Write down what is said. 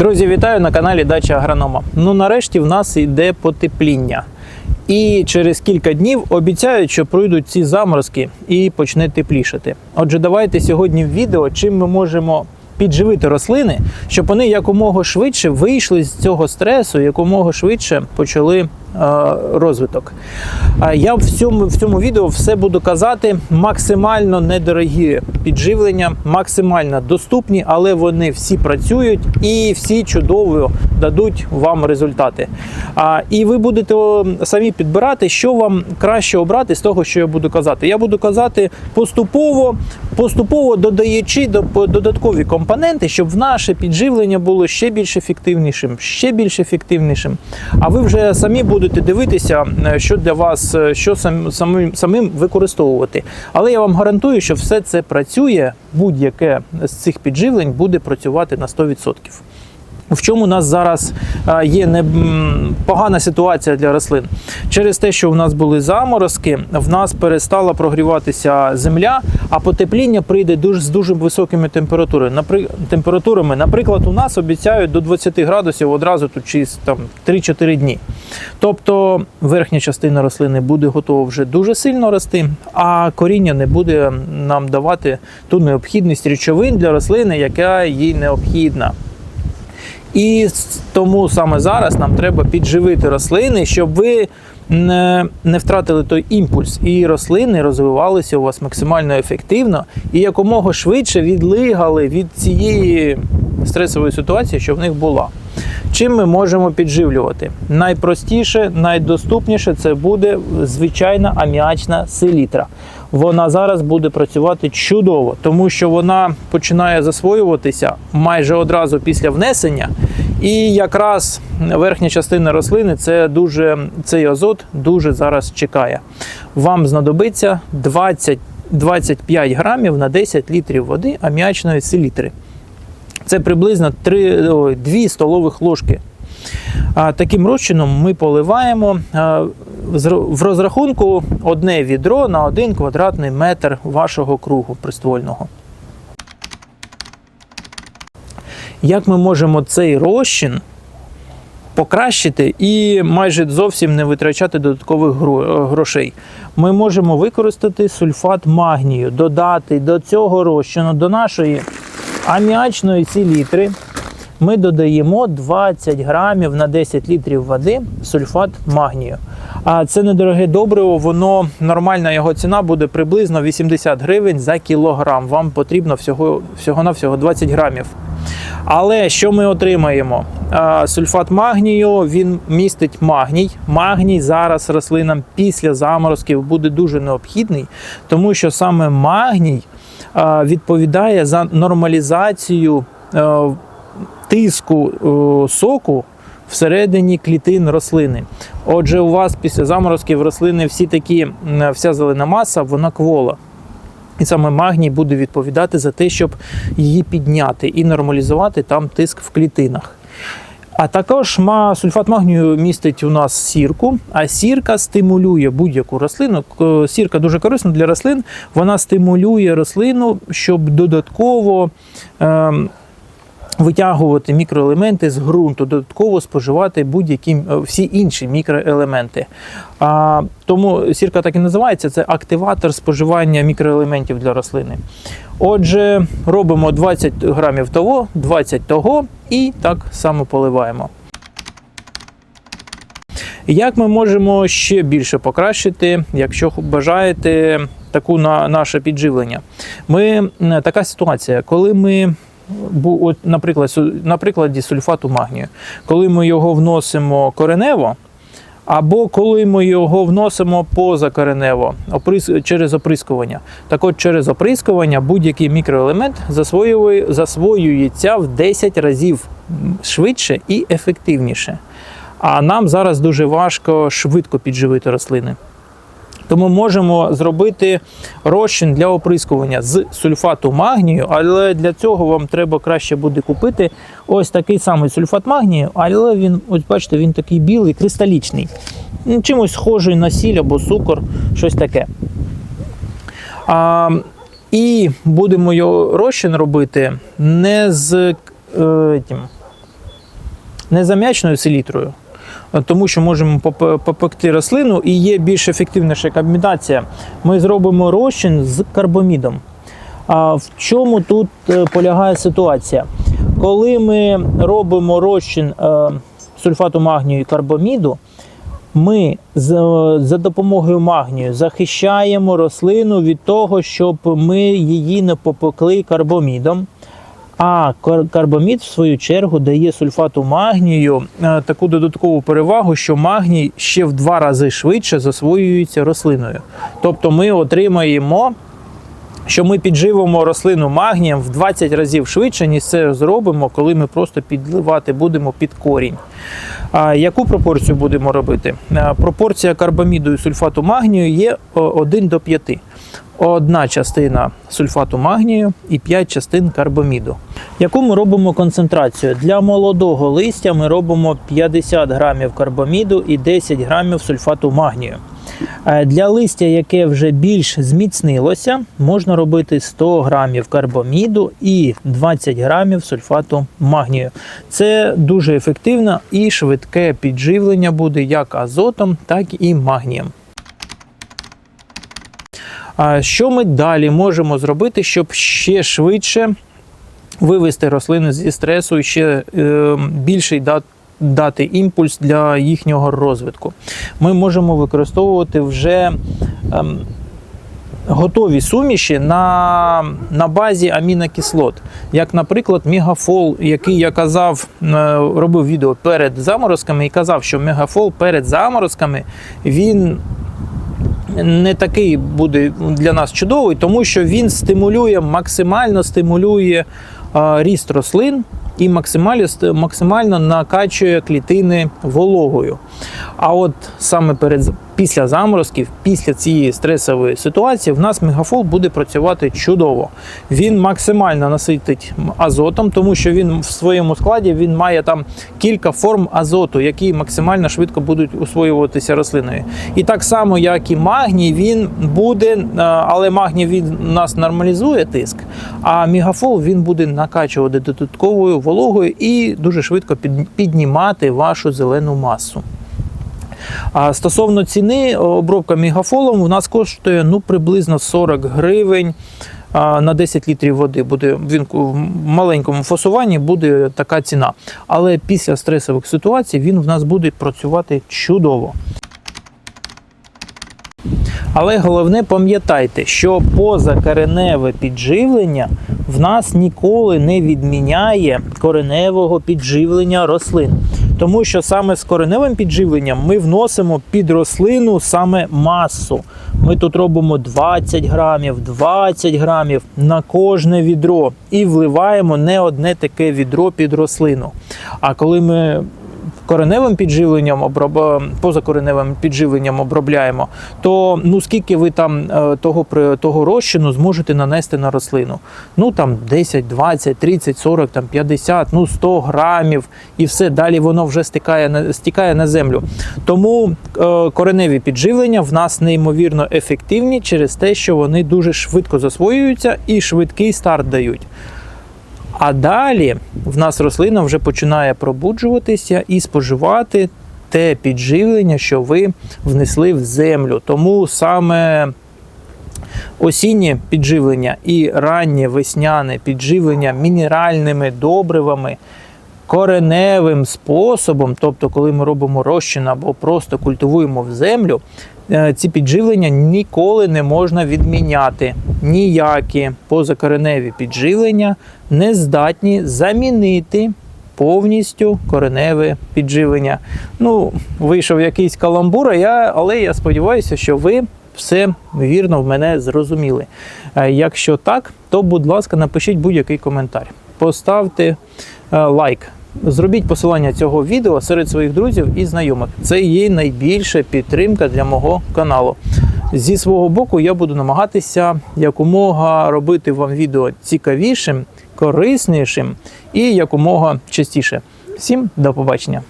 Друзі, вітаю на каналі Дача Агронома. Ну нарешті в нас йде потепління. І через кілька днів обіцяють, що пройдуть ці заморозки і почне теплішати. Отже, давайте сьогодні в відео, чим ми можемо підживити рослини, щоб вони якомога швидше вийшли з цього стресу, якомога швидше почали розвиток. Я в цьому, в цьому відео все буду казати максимально недорогі підживлення, максимально доступні, але вони всі працюють і всі чудово дадуть вам результати. І ви будете самі підбирати, що вам краще обрати з того, що я буду казати. Я буду казати поступово, поступово додаючи до- додаткові компоненти, щоб наше підживлення було ще більш ефективнішим, ще більш ефективнішим. А ви вже самі будете дивитися, е, що для вас, е, що сам, самим, самим використовувати. Але я вам гарантую, що все це працює, будь-яке з цих підживлень буде працювати на 100%. В чому у нас зараз е, є не погана ситуація для рослин? Через те, що в нас були заморозки, в нас перестала прогріватися земля, а потепління прийде дуже з дуже високими температурами. Напри- температурами. Наприклад, у нас обіцяють до 20 градусів одразу тут через там 3-4 дні. Тобто верхня частина рослини буде готова вже дуже сильно рости, а коріння не буде нам давати ту необхідність речовин для рослини, яка їй необхідна. І тому саме зараз нам треба підживити рослини, щоб ви не, не втратили той імпульс, і рослини розвивалися у вас максимально ефективно і якомога швидше відлигали від цієї стресової ситуації, що в них була. Чим ми можемо підживлювати? Найпростіше, найдоступніше це буде звичайна аміачна селітра. Вона зараз буде працювати чудово, тому що вона починає засвоюватися майже одразу після внесення. І якраз верхня частина рослини це дуже цей азот дуже зараз чекає. Вам знадобиться 20 25 грамів на 10 літрів води аміачної селітри. Це приблизно 3, ой, 2 столових ложки. Таким розчином ми поливаємо в розрахунку одне відро на 1 квадратний метр вашого кругу приствольного. Як ми можемо цей розчин покращити і майже зовсім не витрачати додаткових грошей? Ми можемо використати сульфат магнію, додати до цього розчину, до нашої аміачної селітри ми додаємо 20 грамів на 10 літрів води сульфат магнію. А це недороге добриво, воно нормальна його ціна буде приблизно 80 гривень за кілограм. Вам потрібно всього, всього на всього 20 грамів. Але що ми отримаємо? Сульфат магнію він містить магній. Магній зараз рослинам після заморозків буде дуже необхідний, тому що саме магній відповідає за нормалізацію е, тиску е, соку всередині клітин рослини. Отже, у вас після заморозків рослини всі такі, вся зелена маса, вона квола. І саме магній буде відповідати за те, щоб її підняти і нормалізувати там тиск в клітинах. А також сульфат магнію містить у нас сірку, а сірка стимулює будь-яку рослину. Сірка дуже корисна для рослин. Вона стимулює рослину, щоб додатково ем, витягувати мікроелементи з ґрунту, додатково споживати будь-які е, всі інші мікроелементи. А, тому сірка так і називається це активатор споживання мікроелементів для рослини. Отже, робимо 20 грамів того, 20 того і так само поливаємо. Як ми можемо ще більше покращити, якщо бажаєте таку на наше підживлення? Ми така ситуація, коли ми от, наприклад, на прикладі сульфату магнію, коли ми його вносимо коренево, або коли ми його вносимо позакоренево через оприскування. Так от через оприскування будь-який мікроелемент засвоює, засвоюється в 10 разів швидше і ефективніше. А нам зараз дуже важко швидко підживити рослини. Тому можемо зробити розчин для оприскування з сульфату магнію, але для цього вам треба краще буде купити ось такий самий сульфат магнію, але він, ось бачите, він такий білий, кристалічний. Ну, Чимось схожий на сіль або цукор, щось таке. А, і будемо його розчин робити не з е, тим, не зам'ячною селітрою, тому що можемо поп- попекти рослину і є більш ефективніша комбінація. Ми зробимо розчин з карбомідом. А в чому тут е, полягає ситуація? Коли ми робимо розчин е, сульфату магнію і карбоміду, ми за допомогою магнію захищаємо рослину від того, щоб ми її не попекли карбомідом. А кар- карбомід, в свою чергу, дає сульфату магнію е, таку додаткову перевагу, що магній ще в два рази швидше засвоюється рослиною. Тобто ми отримаємо що ми підживимо рослину магнієм в 20 разів швидше, ніж це зробимо, коли ми просто підливати будемо під корінь. А яку пропорцію будемо робити? Пропорція карбаміду і сульфату магнію є 1 до 5. Одна частина сульфату магнію і 5 частин карбаміду. Яку ми робимо концентрацію? Для молодого листя ми робимо 50 грамів карбаміду і 10 грамів сульфату магнію. Е, Для листя, яке вже більш зміцнилося, можна робити 100 грамів карбаміду і 20 грамів сульфату магнію. Це дуже ефективно і швидке підживлення буде як азотом, так і магнієм. Що ми далі можемо зробити, щоб ще швидше вивести рослини зі стресу і ще е, більший дати імпульс для їхнього розвитку. Ми можемо використовувати вже ем, готові суміші на, на базі амінокислот. Як, наприклад, мегафол, який я казав, е, робив відео перед заморозками і казав, що мегафол перед заморозками він не такий буде для нас чудовий, тому що він стимулює, максимально стимулює ріст рослин і максимально, максимально накачує клітини вологою. А от саме перед після заморозків, після цієї стресової ситуації, в нас мегафол буде працювати чудово. Він максимально наситить азотом, тому що він в своєму складі він має там кілька форм азоту, які максимально швидко будуть усвоюватися рослиною. І так само, як і магній, він буде, е, але магній він нас нормалізує тиск, а мегафол він буде накачувати додатковою вологою і дуже швидко піднімати вашу зелену масу. А стосовно ціни, обробка мегафолом у нас коштує ну, приблизно 40 гривень на 10 літрів води. Буде він в маленькому фасуванні буде така ціна. Але після стресових ситуацій він в нас буде працювати чудово. Але головне пам'ятайте, що позакореневе підживлення в нас ніколи не відміняє кореневого підживлення рослин. Тому що саме з кореневим підживленням ми вносимо під рослину саме масу. Ми тут робимо 20 грамів, 20 грамів на кожне відро і вливаємо не одне таке відро під рослину. А коли ми кореневим підживленням оброб... позакореневим підживленням обробляємо, то ну скільки ви там е, того того розчину зможете нанести на рослину? Ну там 10, 20, 30, 40, там 50, ну 100 грамів і все далі воно вже стікає стікає на землю. Тому е, кореневі підживлення в нас неймовірно ефективні через те, що вони дуже швидко засвоюються і швидкий старт дають. А далі в нас рослина вже починає пробуджуватися і споживати те підживлення, що ви внесли в землю. Тому саме осіннє підживлення і раннє весняне підживлення мінеральними добривами. Кореневим способом, тобто, коли ми робимо розчин або просто культивуємо в землю, ці підживлення ніколи не можна відміняти. Ніякі позакореневі підживлення не здатні замінити повністю кореневе підживлення. Ну, вийшов якийсь каламбур, а я, але я сподіваюся, що ви все вірно в мене зрозуміли. Е, Якщо так, то будь ласка, напишіть будь-який коментар. Поставте е, лайк. Зробіть посилання цього відео серед своїх друзів і знайомих. Це є найбільша підтримка для мого каналу. Зі свого боку, я буду намагатися якомога робити вам відео цікавішим, кориснішим і якомога частіше. Всім до побачення!